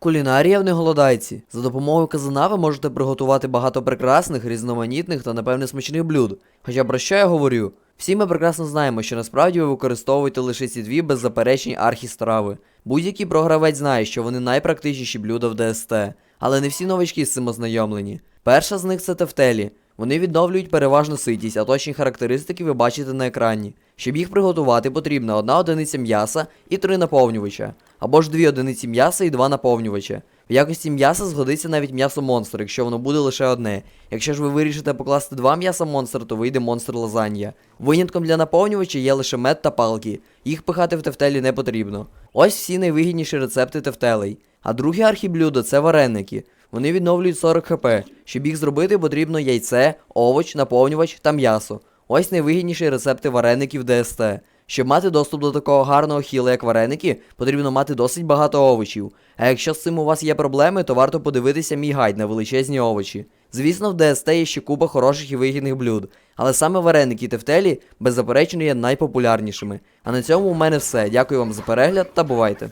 Кулінарія в неголодайці. За допомогою казана ви можете приготувати багато прекрасних, різноманітних та напевне смачних блюд. Хоча про що я говорю? Всі ми прекрасно знаємо, що насправді ви використовуєте лише ці дві беззаперечні архістрави. Будь-який програвець знає, що вони найпрактичніші блюда в ДСТ, але не всі новачки з цим ознайомлені. Перша з них це тефтелі. Вони відновлюють переважно ситість, а точні характеристики ви бачите на екрані. Щоб їх приготувати, потрібна одна одиниця м'яса і три наповнювача, або ж дві одиниці м'яса і два наповнювача. В якості м'яса згодиться навіть м'ясо монстр, якщо воно буде лише одне. Якщо ж ви вирішите покласти два м'яса монстр, то вийде монстр лазанья. Винятком для наповнювача є лише мед та палки. Їх пихати в тефтелі не потрібно. Ось всі найвигідніші рецепти тефтелей. А друге архіблюдо це вареники. Вони відновлюють 40 хп. Щоб їх зробити, потрібно яйце, овоч, наповнювач та м'ясо. Ось найвигідніші рецепти вареників ДСТ. Щоб мати доступ до такого гарного хіла, як вареники, потрібно мати досить багато овочів. А якщо з цим у вас є проблеми, то варто подивитися мій гайд на величезні овочі. Звісно, в ДСТ є ще купа хороших і вигідних блюд, але саме вареники тефтелі беззаперечно є найпопулярнішими. А на цьому у мене все. Дякую вам за перегляд та бувайте!